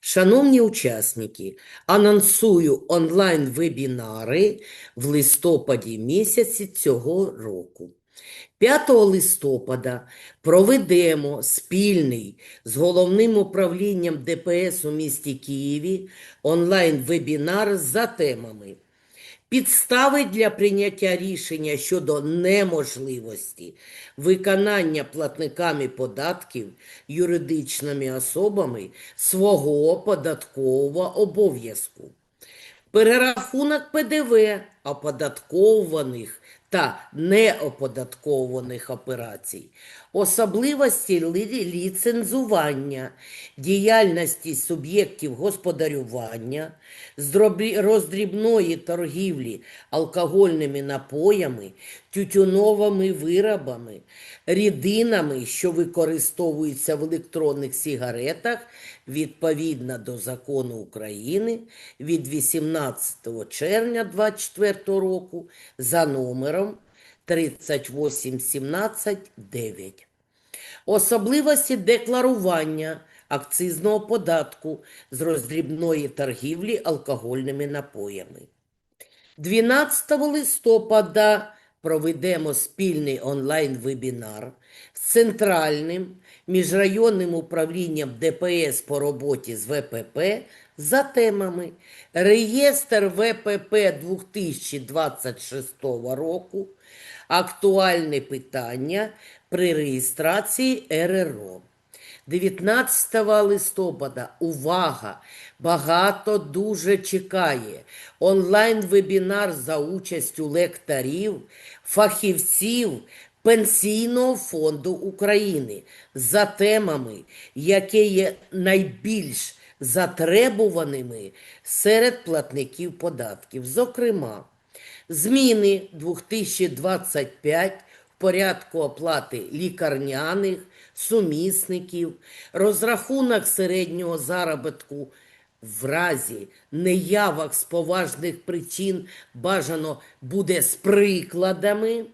Шановні учасники, анонсую онлайн-вебінари в листопаді місяці цього року. 5 листопада проведемо спільний з головним управлінням ДПС у місті Києві онлайн-вебінар за темами Підстави для прийняття рішення щодо неможливості виконання платниками податків юридичними особами свого податкового обов'язку. Перерахунок ПДВ оподаткованих та неоподаткованих операцій, особливості ліцензування, діяльності суб'єктів господарювання, роздрібної торгівлі алкогольними напоями, тютюновими виробами, рідинами, що використовуються в електронних сигаретах відповідно до закону України від 18 червня 2024 року за номером 38179. Особливості декларування акцизного податку з роздрібної торгівлі алкогольними напоями. 12 листопада проведемо спільний онлайн-вебінар з центральним міжрайонним управлінням ДПС по роботі з ВПП за темами Реєстр ВПП 2026 року, актуальне питання при реєстрації РРО. 19 листопада, увага! Багато дуже чекає. Онлайн-вебінар за участю лекторів, фахівців Пенсійного фонду України за темами, які є найбільш затребуваними серед платників податків. Зокрема, зміни 2025 в порядку оплати лікарняних, сумісників, розрахунок середнього заробітку в разі неявок з поважних причин бажано буде з прикладами,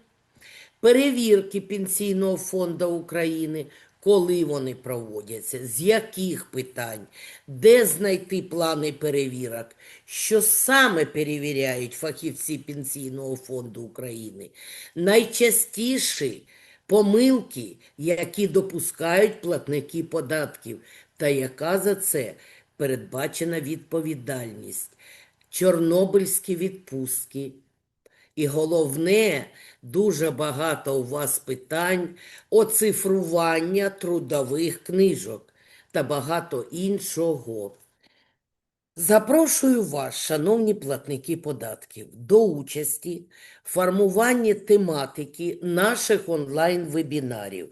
перевірки Пенсійного фонду України, коли вони проводяться, з яких питань, де знайти плани перевірок, що саме перевіряють фахівці Пенсійного фонду України. Найчастіші помилки, які допускають платники податків, та яка за це передбачена відповідальність, чорнобильські відпустки. І головне, дуже багато у вас питань оцифрування трудових книжок та багато іншого. Запрошую вас, шановні платники податків, до участі в формуванні тематики наших онлайн-вебінарів.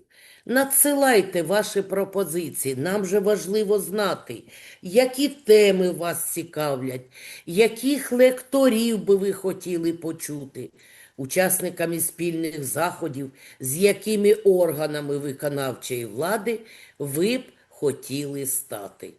Надсилайте ваші пропозиції. Нам же важливо знати, які теми вас цікавлять, яких лекторів би ви хотіли почути, учасниками спільних заходів, з якими органами виконавчої влади ви б хотіли стати.